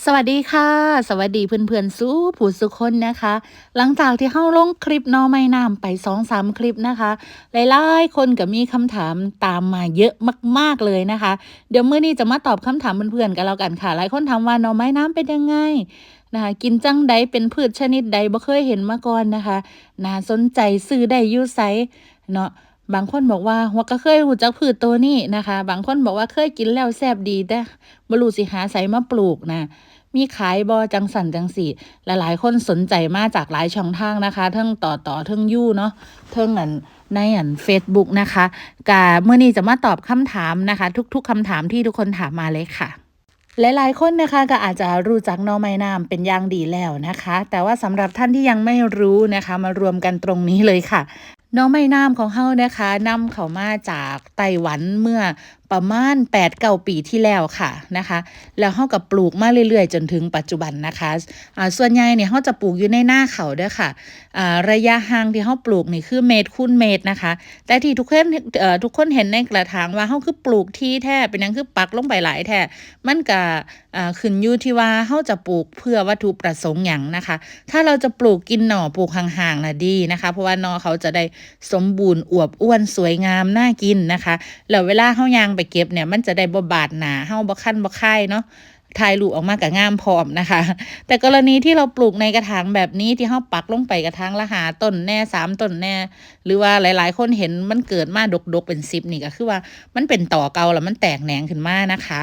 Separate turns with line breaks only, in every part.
สวัสดีค่ะ สวัสดีเพื่อนๆสู้ผู้สุคนนะคะ หลังจากที่เข้าลงคลิปนอไม่น้ำไปสองสามคลิปนะคะ หลายๆคนก็มีคำถามตามมาเยอะมากๆเลยนะคะ เดี๋ยวเมื้อนี้จะมาตอบคำถามเพื่อนๆกันแล้วกันค่ะ หลายคนถามว่านอไม้น้ำเป็นยังไงนะคะกินจังใดเป็นพืชชนิดใดบ่เคยเห็นมาก่อนนะคะน่าสนใจซื้อได้ยู่ไสเนาะ บางคนบอกว่าหัวก็เคยรู้จักพืชตัวนี้นะคะ บางคนบอกว่าเคยกินแล้วแซ่บดีแต่บรูสิหาไสมาปลูกนะมีขายบอจังสันจังสีหลายๆ คนสนใจมาจากหลายช่องทางนะคะ เทิงต่อต่อเทิงยู่เนาะเทิงอันในอัน Facebook นะคะกาเมื่อนี้จะมาตอบคำถามนะคะ ทุก ๆคำถามที่ทุกคนถามมาเลยค่ะหลายๆ คนนะคะก็อาจจะรู้จักนอไม้น้ำเป็นอย่างดีแล้วนะคะ แต่ว่าสำหรับท่านที่ยังไม่รู้นะคะ มารวมกันตรงนี้เลยค่ะ น้องไม้น้ำของเฮานะคะนำเขามาจากไต้หวันเมื่อ ประมาณ8ปดเปีที่แล้วค่ะนะคะ แล้วเฮากับปลูกมาเรื่อยๆ จนถึงปัจจุบันนะคะอ่าส่วนใหญ่เนี่ยเฮาจะปลูกอยู่ในหน้าเขาด้อค่ะอ่าระยะห่างที่เฮาปลูกนี่คือเมตรคูณเมตรนะคะ แต่ที่ทุกคนทุกคนเห็นในกระถางว่าเฮาคือปลูกที่แท้เป็นยังคือปักลงไปหลายแท้มันก็ขึ้นอยู่ที่ว่าเฮาจะปลูกเพื่อวัตถุประสงค์หยังนะคะ ถ้าเราจะปลูกกินหน่อปลูกห่างๆน่ะดีนะคะ เพราะว่าหน่อเขาจะได้สมบูรณ์อวบอ้วนสวยงามน่ากินนะคะแล้วเวลาเฮายางไปเก็บเนี่ย มันจะได้บ่บาดหนาเฮาบ่คันบ่ค่ายเนาะถ่ายรูปออกมากับงามพร้อมนะคะ แต่กรณีที่เราปลูกในกระถางแบบนี้ที่เฮาปักลงไปกระถางละหาต้นแน่สามต้นแน่ หรือว่าหลาย ๆ คนเห็นมันเกิดมาดกๆเป็นซิปนี่ก็คือว่ามันเป็นต่อเก่าแล้วมันแตกแหนงขึ้นมานะคะ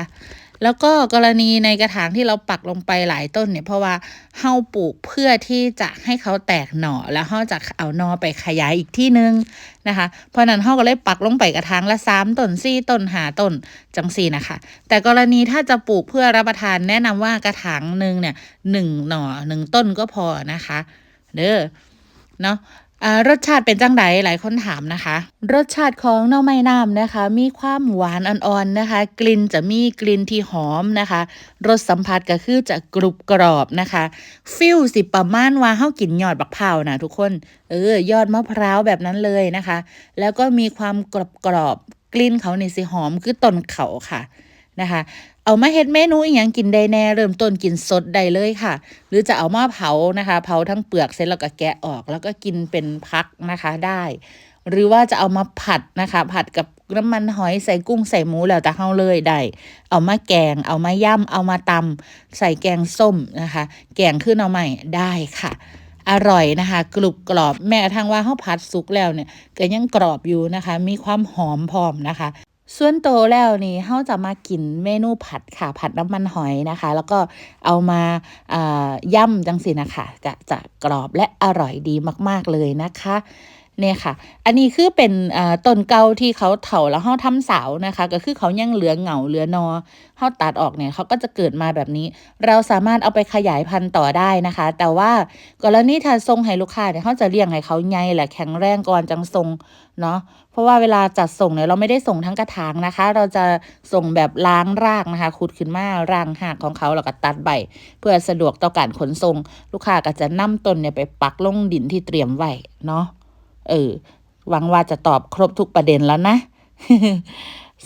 แล้วก็กรณีในกระถางที่เราปักลงไปหลายต้นเนี่ยเพราะว่าเฮาปลูกเพื่อที่จะให้เขาแตกหน่อแล้วเฮาจะเอานอไปขยายอีกที่นึงนะคะ เพราะนั้นเฮาก็เลยปักลงไปกระถางละสามต้นสี่ต้นหาต้นจังสี่นะคะ แต่กรณีถ้าจะปลูกเพื่อรับประทานแนะนำว่ากระถางหนึ่งเนี่ยหนึ่งหน่อหนึ่งต้นก็พอนะคะ เด้อเนาะ รสชาติเป็นจังไดหลายคนถามนะคะ รสชาติของหน่อไม้น้ำนะคะ มีความหวานอ่อนๆนะคะ กลิ่นจะมีกลิ่นที่หอมนะคะ รสสัมผัสก็คือจะกรุบกรอบนะคะ ฟิลสิประมาณว่าเฮากินยอดบักพร้านะทุกคนเออยอดมะพร้าวแบบนั้นเลยนะคะ แล้วก็มีความกรอบกรอบๆกลิ่นเขาในสิหอมคือต้นเขาค่ะ นะคะ เอามาเฮ็ดเมนูอีหยังกินได้แน่เริ่มต้นกินสดได้เลยค่ะ หรือจะเอามาเผานะคะ เผาทั้งเปลือกเสร็จแล้วก็แกะออก แล้วก็กินเป็นพักนะคะได้ หรือว่าจะเอามาผัดนะคะ ผัดกับน้ำมันหอยใส่กุ้งใส่หมูแล้วแต่เฮาเลยได้เอามาแกง เอามาย่ำเอามาตำใส่แกงส้มนะคะ แกงขึ้นเอาใหม่ได้ค่ะอร่อยนะคะกรุบกรอบแม้กระทั่งว่าเฮาผัดสุกแล้วเนี่ยก็ยังกรอบอยู่นะคะ มีความหอมพร้อมนะคะ ส่วนโตแล้วนี่เขาจะมากินเมนูผัดค่ะ ผัดน้ำมันหอยนะคะ แล้วก็เอามาอ่าย่ำจังสินะคะจะจะกรอบและอร่อยดีมาก ๆเลยนะคะ เนี่ยค่ะ อันนี้คือเป็นต้นเก่าที่เขาเถาแล้วเฮาทำเสานะคะ ก็คือเขายังเหลือเหงาเหลือนอเฮาตัดออกเนี่ยเขาก็จะเกิดมาแบบนี้ เราสามารถเอาไปขยายพันธุ์ต่อได้นะคะ แต่ว่ากรณีถ้าส่งให้ลูกค้าเนี่ยเขาจะเลี้ยงให้เขาใหญ่แหละแข็งแรงก่อนจังส่งเนาะเพราะว่าเวลาจัดส่งเนี่ยเราไม่ได้ส่งทั้งกระถางนะคะ เราจะส่งแบบล้างรากนะคะขุดขึ้นมารางหากของเขาแล้วก็ตัดใบ เพื่อสะดวกต่อการขนส่ง ลูกค้าก็จะนำต้นเนี่ยไปปักลงดินที่เตรียมไว้เนาะ เออหวังว่าจะตอบครบทุกประเด็นแล้วนะ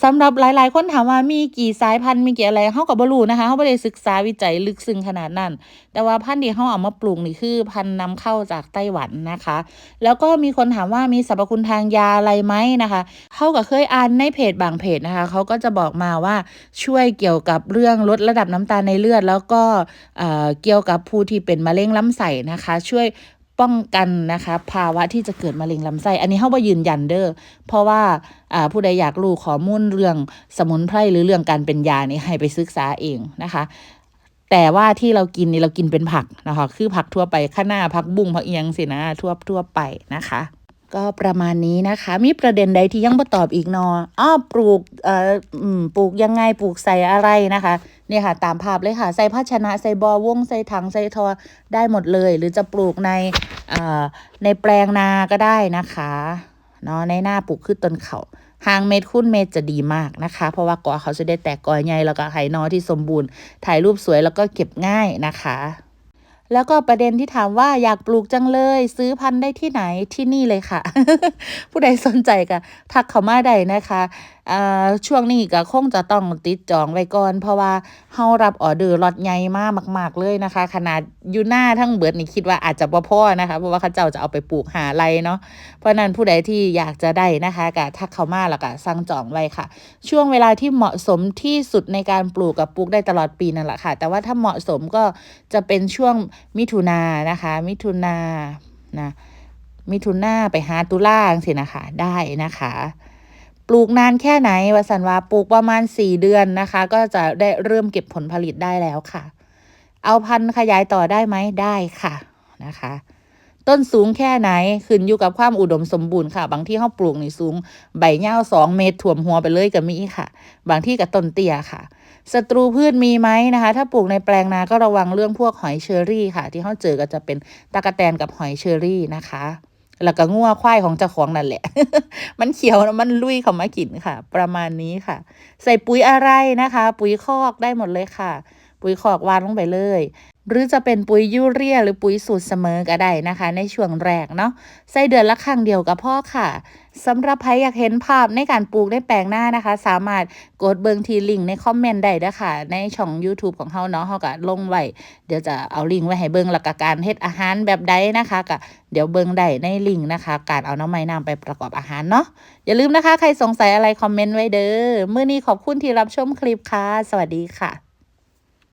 สำหรับหลาย ๆ คนถามว่ามีกี่สายพันธุ์มีกี่อะไรเฮาก็บ่รู้นะคะเฮาบ่ได้ศึกษาวิจัยลึกซึ้งขนาดนั้น แต่ว่าพันธุ์ที่เฮาเอามาปลูกนี่คือพันธุ์นำเข้าจากไต้หวันนะคะ แล้วก็มีคนถามว่ามีสรรพคุณทางยาอะไรไหมนะคะเขาก็เคยอ่านในเพจบางเพจนะคะเขาก็จะบอกมาว่าช่วยเกี่ยวกับเรื่องลดระดับน้ำตาลในเลือด แล้วก็เเกี่ยวกับผู้ที่เป็นมะเร็งลำไส้นะคะ ช่วย ป้องกันนะคะ ภาวะที่จะเกิดมะเร็งลำไส้ อันนี้เขาบ่ยืนยันเด้อเพราะว่าผู้ใดอยากรู้ข้อมูลเรื่องสมุนไพรหรือเรื่องการเป็นยานี่ให้ไปศึกษาเองนะคะ แต่ว่าที่เรากินนี่เรากินเป็นผักนะคะ คือผักทั่วไปข้าหน้าผักบุ้งผักเอียงสินะทั่วทั่วไปนะคะก็ประมาณนี้นะคะ มีประเด็นใดที่ยังบ่ตอบอีกเนออ้อปลูกเอ่อปลูกยังไงปลูกใส่อะไรนะคะ เนี่ยค่ะตามภาพเลยค่ะ ใส่ภาชนะใส่บอวงใส่ถังใส่ทอได้หมดเลย หรือจะปลูกในเอ่อในแปลงนาก็ได้นะคะเนาะในหน้าปลูกขึ้นต้นเขาห่างเมตรคูณเมตรจะดีมากนะคะ เพราะว่ากอเขาจะได้แตกกอใหญ่แล้วก็ไหนอที่สมบูรณ์ ถ่ายรูปสวยแล้วก็เก็บง่ายนะคะแล้วก็ประเด็นที่ถามว่าอยากปลูกจังเลย ซื้อพันธุ์ได้ที่ไหนที่นี่เลยค่ะ ผู้ใดสนใจก็ทักเขามาได้นะคะ ช่วงนี้ก็คงจะต้องติดจองไว้ก่อน เพราะว่าเฮารับออเดอร์ล็อตใหญ่มากมาก ๆ เลยนะคะ ขนาดอยู่หน้าทั้งเบิดนี่คิดว่าอาจจะบ่พอนะคะ เพราะว่าเขาเจ้าจะเอาไปปลูกหาไรเนาะเพราะนั้นผู้ใดที่อยากจะได้นะคะก็ทักเข้ามาแล้วก็สั่งจองไว้ค่ะ ช่วงเวลาที่เหมาะสมที่สุดในการปลูกกับปลูกได้ตลอดปีนั่นแหละค่ะ แต่ว่าถ้าเหมาะสมก็จะเป็นช่วงมิถุนายนะคะ มิถุนายนนะมิถุนาไปหาตุลาสินะคะได้นะคะ ปลูกนานแค่ไหนวสันวาปลูกประมาณ 4 เดือนนะคะ ก็จะได้เริ่มเก็บผลผลิตได้แล้วค่ะ เอาพันธุ์ขยายต่อได้ไหมได้ค่ะนะคะ ต้นสูงแค่ไหนขึ้นอยู่กับความอุดมสมบูรณ์ค่ะ บางที่เขาปลูกนี่สูงใบเง่าสองเมตรถ่วมหัวไปเลยก็มีค่ะ บางที่กับต้นเตี้ยค่ะศัตรูพืชมีไหมนะคะ ถ้าปลูกในแปลงนาก็ระวังเรื่องพวกหอยเชอรี่ค่ะ ที่เขาเจอก็จะเป็นตะกะแตนกับหอยเชอรี่นะคะ แล้วก็งัวควายของเจ้าของนั่นแหละ มันเขียวแล้วมันลุยเขามากินค่ะ ประมาณนี้ค่ะ ใส่ปุ๋ยอะไรนะคะ ปุ๋ยคอกได้หมดเลยค่ะ ปุ๋ยคอกวานลงไปเลย หรือจะเป็นปุ๋ยยูเรียหรือปุ๋ยสูตรเสมอก็ได้นะคะ ในช่วงแรกเนาะใส่เดือนละครั้งเดียวกับพ่อค่ะสำหรับใครอยากเห็นภาพในการปลูกในแปลงหน้านะคะ สามารถกดเบิงทีลิงก์ในคอมเมนต์ได้ด้ค่ะ ในช่อง YouTube ของเฮาเนาะเฮาก็ลงไว้เดี๋ยวจะเอาลิงก์ไว้ให้เบิงแล้วก็การเฮ็ดอาหารแบบใดนะคะก็เดี๋ยวเบิงได้ในลิงก์นะคะ การเอาน้ำไม้น้ำไปประกอบอาหารเนาะอย่าลืมนะคะ ใครสงสัยอะไรคอมเมนต์ไว้เด้อมื้อนี้ขอบคุณที่รับชมคลิปค่ะ สวัสดีค่ะ